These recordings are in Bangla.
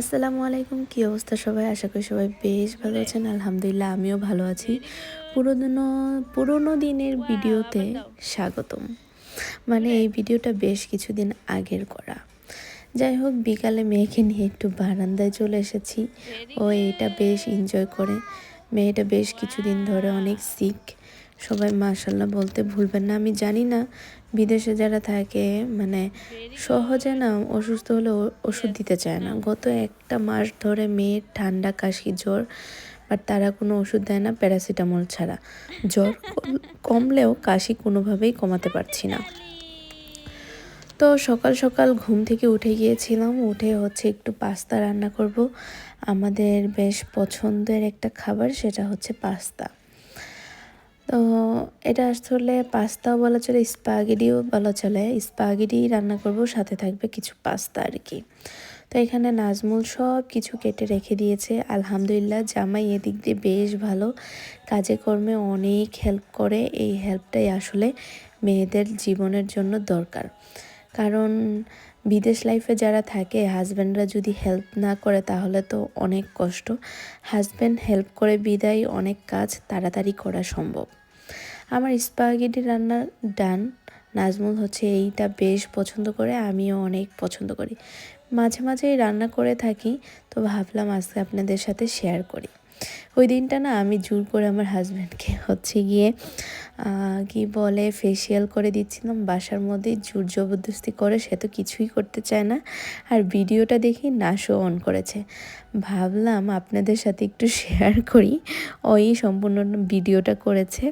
আসসালামু আলাইকুম, কী অবস্থা সবাই? আশা করি সবাই বেশ ভালো আছেন। আলহামদুলিল্লাহ, আমিও ভালো আছি। পুরোনো পুরোনো দিনের ভিডিওতে স্বাগতম। মানে এই ভিডিওটা বেশ কিছুদিন আগের করা। যাই হোক, বিকালে মেয়েকে নিয়ে একটু বারান্দায় চলে এসেছি। ও এটা বেশ এনজয় করে। মেয়েটা বেশ কিছুদিন ধরে অনেক সিক সবাই মাশাল্লাহ বলতে ভুলবেন না। আমি জানি না, বিদেশে যারা থাকে মানে সহজে না অসুস্থ হলে ওষুধ দিতে চায় না। গত একটা মাস ধরে মেয়ের ঠান্ডা, কাশি, জ্বর, বাট তারা কোনো ওষুধ দেয় না, প্যারাসিটামল ছাড়া। জ্বর কমলেও কাশি কোনোভাবেই কমাতে পারছি না। তো সকাল সকাল ঘুম থেকে উঠে গিয়েছিলাম, উঠে হচ্ছে একটু পাস্তা রান্না করব। আমাদের বেশ পছন্দের একটা খাবার সেটা হচ্ছে পাস্তা। তো এটা আসলে পাস্তাও বলা চলে, স্পাগেটিও বলা চলে। স্পাগেটি রান্না করব, সাথে থাকবে কিছু পাস্তা আর কি। তো এখানে নাজমুল সব কিছু কেটে রেখে দিয়েছে। আলহামদুলিল্লাহ, জামাই এদিক দিয়ে বেশ ভালো। কাজে কর্মে অনেক হেল্প করে। এই হেল্পটাই আসলে মেয়েদের জীবনের জন্য দরকার। কারণ বিদেশ লাইফে যারা থাকে হাজব্যান্ডরা যদি হেল্প না করে তাহলে তো অনেক কষ্ট। হাজব্যান্ড হেল্প করে বিদায় অনেক কাজ তাড়াতাড়ি করা সম্ভব। আমার স্পাগেটি রান্না ডান নাজমুল হচ্ছে এইটা বেশ পছন্দ করে, আমিও অনেক পছন্দ করি। মাঝে মাঝেই রান্না করে থাকি, তো ভাবলাম আজকে আপনাদের সাথে শেয়ার করি। ওই দিনটা না আমি জোর করে আমার হাজব্যান্ডকে হচ্ছে গিয়ে কি বলে ফেসিয়াল করে দিচ্ছিলাম। বাসার মধ্যে জোর জবরদস্তি করে, সে তো কিছুই করতে চায় না। আর ভিডিওটা দেখি নাশও অন করেছে। ভাবলাম আপনাদের সাথে একটু শেয়ার করি। ওই সম্পূর্ণ ভিডিওটা করেছে।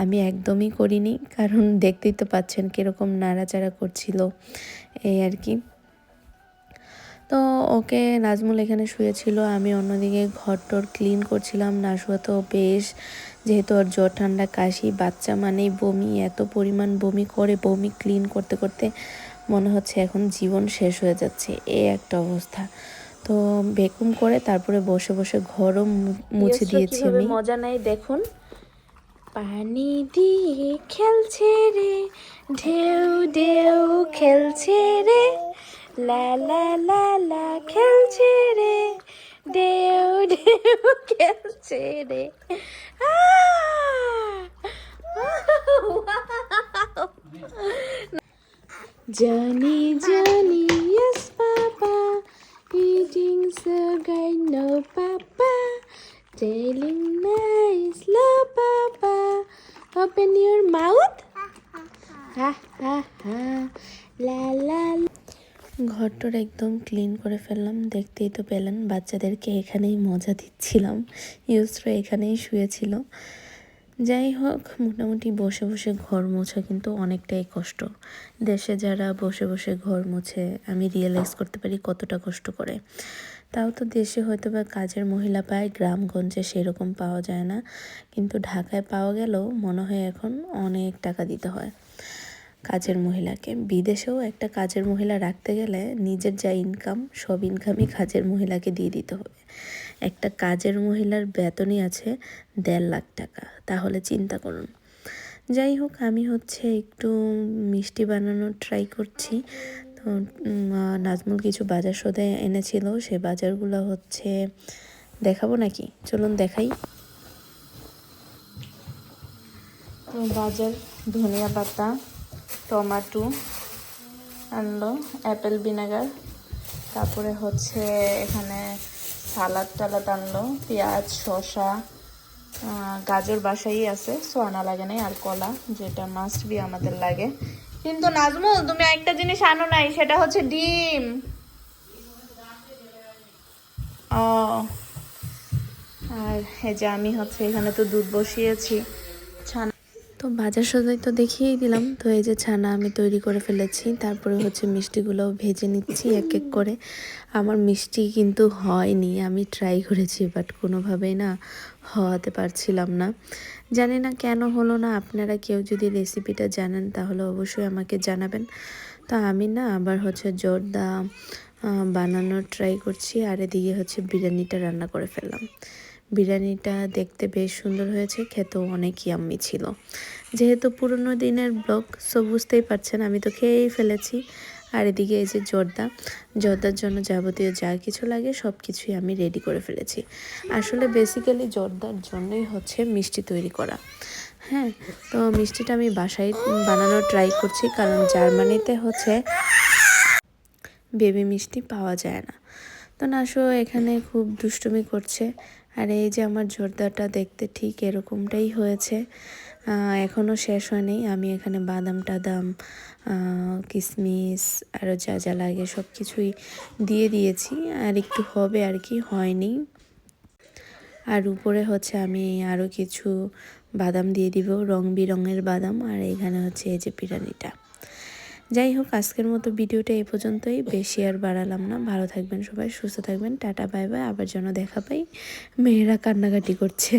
আমি একদমই করিনি, কারণ দেখতেই তো পাচ্ছেন কীরকম নাড়াচাড়া করছিল। এই আর কি। তো ওকে নাজমুল এখানে শুয়েছিল আমি অন্যদিকে ঘর টর ক্লিন করছিলাম। নাশুয়া তো বেশ যেহেতু ওর জ্বর ঠান্ডা কাশি বাচ্চা মানেই বমি এত পরিমাণ বমি করে বমি ক্লিন করতে করতে মনে হচ্ছে এখন জীবন শেষ হয়ে যাচ্ছে এই একটা অবস্থা। তো বেকুম করে তারপরে বসে বসে ঘরও মুছে দিয়েছি আমি। মজা নাই দেখুন। পানি দিয়ে খেলছে রে ঢেউ ঢেউ খেলছে রে। লা লা লা লা খেলছে রে ঢেউ ঢেউ খেলছে রে জানি জানি yes papa eating sugar no papa telling nice love papa open your mouth ha ha ha la la la। ঘরটার একদম ক্লিন করে ফেললাম। দেখতেই তো পেলেন, বাচ্চাদেরকে এখানেই মজা দিচ্ছিলাম। ইউসরা এখানেই শুয়েছিল। যাই হোক, মোটামুটি বসে বসে ঘর মোছা কিন্তু অনেকটাই কষ্ট। দেশে যারা বসে বসে ঘর মোছে, আমি রিয়েলাইজ করতে পারি কতটা কষ্ট করে। তাও তো দেশে হয়তো বা কাজের মহিলা পায়, গ্রামগঞ্জে সেরকম পাওয়া যায় না। কিন্তু ঢাকায় পাওয়া গেলেও মনে হয় এখন অনেক টাকা দিতে হয়। কাজের মহিলাকে। বিদেশেও একটা কাজের মহিলা রাখতে গেলে নিজের যা ইনকাম সব ইনকামই কাজের মহিলাকে দিয়ে দিতে হবে। একটা কাজের মহিলার বেতনই আছে দেড় লাখ টাকা, তাহলে চিন্তা করুন। যাই হোক, আমি হচ্ছে একটু মিষ্টি বানানোর ট্রাই করছি। তো নাজমুল কিছু বাজার সদে এনেছিল, সে বাজারগুলো হচ্ছে দেখাবো নাকি? চলুন দেখাই। তো বাজার ধনিয়া পাতা টমাটো আনলো অ্যাপেল ভিনেগার, তারপরে হচ্ছে এখানে সালাদ টালাদ আনলো, পেঁয়াজ, শসা গাজর বাসাই আছে সো আনা লাগে নাই, আর কলা, যেটা মাস্ট বি আমাদের লাগে। কিন্তু নাজমুল, তুমি একটা জিনিস আনো নাই, সেটা হচ্ছে ডিম। ও, আর এই যে আমি হচ্ছে এখানে তো দুধ বসিয়েছি। তো বাজার সদাই তো দেখিয়েই দিলাম। তো এই যে ছানা আমি তৈরি করে ফেলেছি, তারপরে হচ্ছে মিষ্টিগুলো ভেজে নিচ্ছি এক এক করে। আমার মিষ্টি কিন্তু হয়নি, আমি ট্রাই করেছি বাট কোনোভাবেই না হওয়াতে পারছিলাম না। জানি না কেন হলো না, আপনারা কেউ যদি রেসিপিটা জানেন তাহলে অবশ্যই আমাকে জানাবেন। তো আমি না আবার হচ্ছে জর্দা বানানোর ট্রাই করছি, আর এদিকে হচ্ছে বিরিয়ানিটা রান্না করে ফেললাম। বিরিয়ানিটা দেখতে বেশ সুন্দর হয়েছে, খেতেও অনেক ইয়াম্মি ছিল। যেহেতু পুরনো দিনের ব্লগ সো বুঝতেই পারছেন আমি তো খেয়েই ফেলেছি। আর এদিকে এই যে জর্দা, জর্দার জন্য যাবতীয় যা কিছু লাগে সব কিছুই আমি রেডি করে ফেলেছি। আসলে বেসিক্যালি জর্দার জন্যই হচ্ছে মিষ্টি তৈরি করা। হ্যাঁ তো মিষ্টিটা আমি বাসায় বানানোর ট্রাই করছি, কারণ জার্মানিতে হচ্ছে বেবি মিষ্টি পাওয়া যায় না। তো নাশো এখানে খুব দুষ্টুমি করছে। আর এই যে আমার জোরদারটা দেখতে ঠিক এরকমটাই হয়েছে। এখনও শেষ হয়নি। আমি এখানে বাদাম টাদাম কিশমিশ আরও যা যা লাগে সব কিছুই দিয়ে দিয়েছি। আর একটু হবে আর কি, হয়নি। আর উপরে হচ্ছে আমি আরও কিছু বাদাম দিয়ে দিব, রং বিরঙের বাদাম। আর এখানে হচ্ছে এই যে পিরানিটা যাই হোক আজকের মতো ভিডিওটা এই পর্যন্তই। বেশি আর বাড়ালাম না। ভালো থাকবেন সবাই, সুস্থ থাকবেন। Tata, bye bye. আবার যেন দেখা পাই। মেয়েরা কান্নাকাটি করছে।